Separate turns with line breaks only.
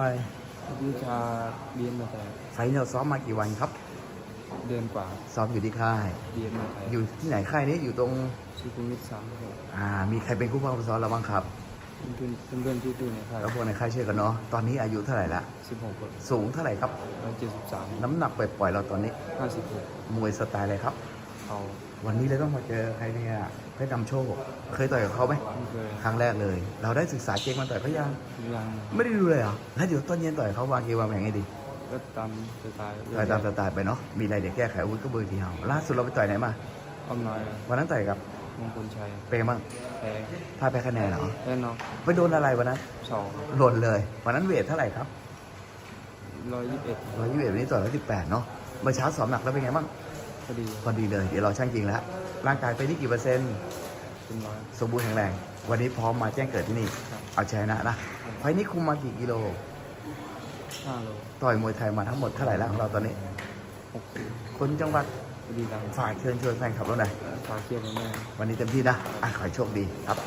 ไป
วิชาเรียนมาแต่
ไฟล์เราซ้อมมากี่วันครับ
เดือนกว่า
ซ้อมอยู่ที่ค่าย
เรียนมาแต่
อยู่ที่ไหนค่ายนี้อยู่ตรง
สุขุมวิทสามครับ
อ่า มีใครเป็นผู้บังคับซ้อมเราบ้างครับ
เพื่อนเพื่อนเพื่อนที่ดูในค่าย
แล้วพวกในค่ายเชื่อกันเนาะ ตอนนี้อายุเท่าไหร่ละ
สิบหกคน
สูงเท่าไหร่ครับ
ร้อยเจ็ดสิบสาม
น้ำหนักปล่อยๆเราตอนนี้
ห้าสิบหก
มวยสไตล์อะไรครับ
เขา
วันนี้เลยต้องมาเจอใครเนี่ยเพชรนำโชค เคยต่อยกับเขาไหม
ไม่เคย
ครั้งแรกเลย เราได้ศึกษาเก่งมาต่อยเขายัง
ยัง
ไม่ได้ดูเลยเหรอแล้วเดี๋ยวต้นเย็นต่อยเขาวางเกมวางแผนให้ดี
ก็ตามสไตล์
ต่อยตามสไตล์ไปเนาะมีอะไรเดี๋ยวแก้ไขอาวุ้นก็เบอร์ทีเฮาล่าสุดเราไปต่อยไหนมา
อ้อมน้อย
วันนั้นต่อยกับ
มงคลชัย
เปย์มั่ง
แพ้
พลาดไปคะแนนเหรอ
แพ้น็อก
ไปโดนอะไรวันนั้น
สอง
หล่นเลยวันนั้นเวทเท่าไหร่ครับ
ร้อยยี่สิบเอ็ด
ร้อยยี่สิบเอ็ดวันนี้ต่อยร้อยสิบแปดเนาะเมื่อเช้าสอบหนักแล้วเป็นไงบ้าง
พ อดี
พอดีเลย เดี๋ยวเราช่างจริงแล้ว ร่างกายไปที่กี่เปอร์เซ็นต์
เป็นร้อย
สมบูรณ์แข็งแรง วันนี้พร้อมมาแจ้งเกิดที่นี่
ครับ
เอาชนะนะไฟล์นี้คุมมากี่กิโล
ห้าโล
ต่อยมวยไทยมาทั้งหมดเท่าไหร่แล้วของเราตอนนี้
หกสิบ
คนจังหวัด
พอดีดัง
ฝากเชิญชวนแฟนคลับเราหน่อย
ฝากเชียร์ผมแม่
วันนี้เต็มที่นะอะขอให้โชคดีครับ